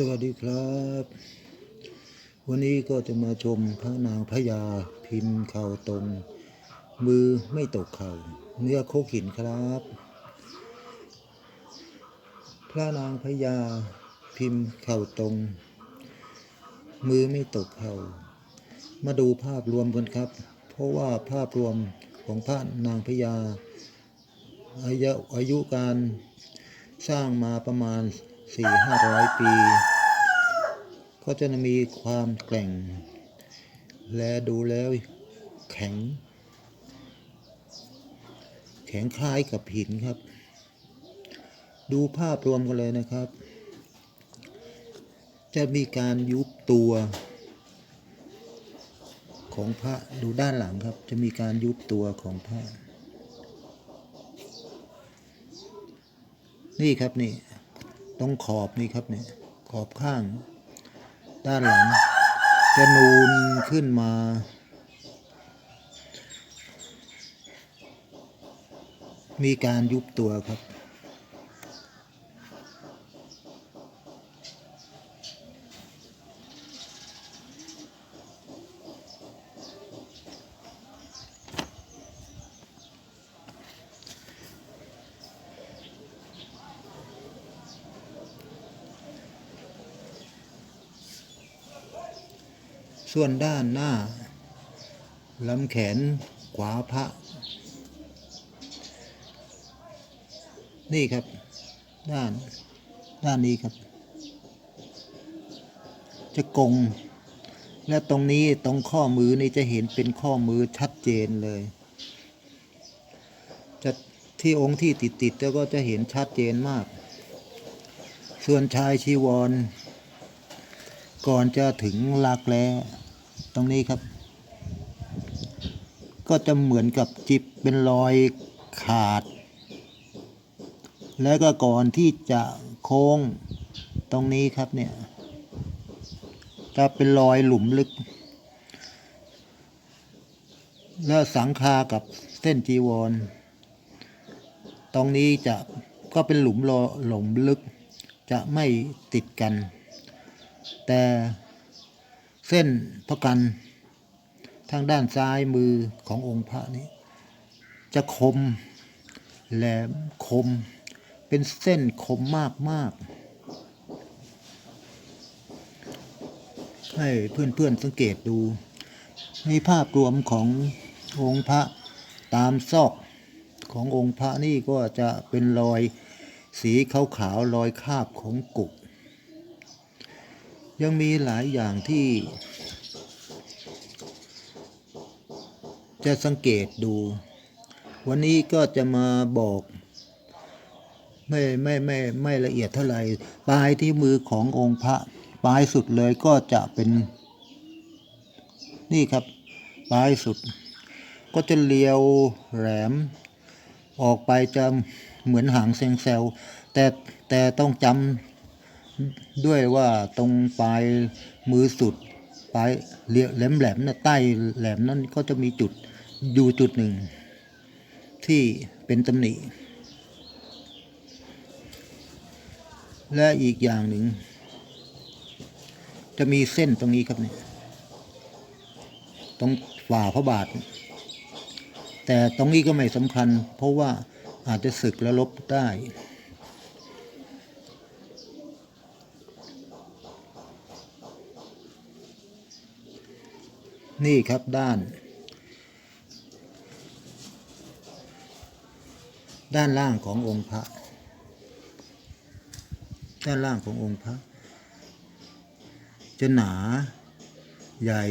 สวัสดีครับ วันนี้ก็จะมาชมพระนางพญาพิมพ์เข่าตรง มือไม่ตกเข่าเนื้อโคกหินครับ พระนางพญาพิมพ์เข่าตรง มือไม่ตกเข่ามาดูภาพรวมกันครับ เพราะว่าภาพรวมของพระนางพญาอายุอายุการสร้างมาประมาณ 4-500ปี ก็จะมีความแกร่ง และดูแล้วแข็ง แข็งคล้ายกับหินครับ ดูภาพรวมกันเลยนะครับ จะมีการยุบตัว ของพระดูด้านหลังครับ จะมีการยุบตัวของพระนี่ครับนี่ ตรงขอบนี่ครับเนี่ยขอบข้าง ด้านหลัง จะนูนขึ้นมา มีการยุบตัวครับ ส่วนด้านหน้าลำแขนขวาพระ นี่ครับ ด้านด้านนี้ครับ จะกง และตรงนี้ตรงข้อมือนี่จะเห็นเป็นข้อมือชัดเจนเลยจะที่องค์ที่ติดติดๆแล้วก็จะเห็นชัดเจนมาก ส่วนชายชีวร ก่อนจะถึงลักแร้ รงนี้ครับ ก็จะเหมือนกับจิบเป็นรอยขาด แล้วก็ก่อนที่จะโค้งตรงนี้ครับเนี่ยจะเป็นรอยหลุมลึก แล้วสังคากับเส้นจีวร ตรงนี้จะก็เป็นหลุมรอหลุมลึก จะไม่ติดกัน แต่ เส้นพระกันทางด้านซ้ายมือขององค์พระนี้ จะคมแหลมคม เป็นเส้นคมมากมากให้เพื่อนๆสังเกตดู ในภาพรวมขององค์พระตามซอกขององค์พระนี่ก็จะเป็นรอยสีขาวๆรอยคาบของกุก ยังมีหลายอย่างที่ จะสังเกตดู วันนี้ก็จะมาบอก ไม่ไม่ไม่ไม่ละเอียดเท่าไหร่ปลายที่มือขององค์พระ ปลายสุดเลยก็จะเป็น นี่ครับ ปลายสุด ก็จะเลียวแหลม ออกไปจะเหมือนหางเซงเซลแต่แต่ต้องจำ ด้วยว่าตรงปลายมือสุดปลายเหลี่ยแหลมแหลมๆนะใต้แหลมนั้นก็จะมีจุดอยู่จุดหนึ่ง ที่เป็นตำหนิ และอีกอย่างหนึ่ง จะมีเส้นตรงนี้ครับเนี่ยตรงฝ่าพระบาท แต่ตรงนี้ก็ไม่สำคัญ เพราะว่าอาจจะสึกและลบได้ นี่ครับด้าน ด้านล่างขององค์พระ ด้านล่างขององค์พระ จะหนาใหญ่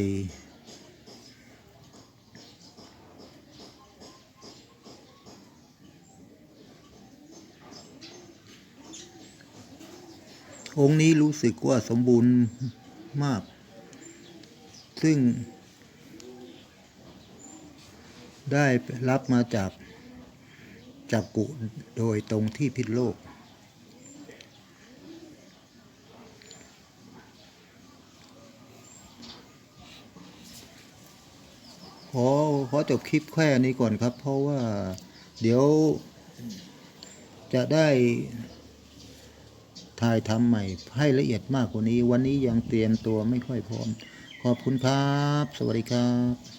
องค์นี้รู้สึกว่าสมบูรณ์มาก ซึ่ง ได้รับมาจากจากกุโดยตรงที่พิษโลก ขอขอจบคลิปแค่นี้ก่อนครับ เพราะว่าเดี๋ยวจะได้ถ่ายทำใหม่ให้ละเอียดมากกว่านี้ วันนี้ยังเตรียมตัวไม่ค่อยพร้อม ขอบคุณครับ สวัสดีครับ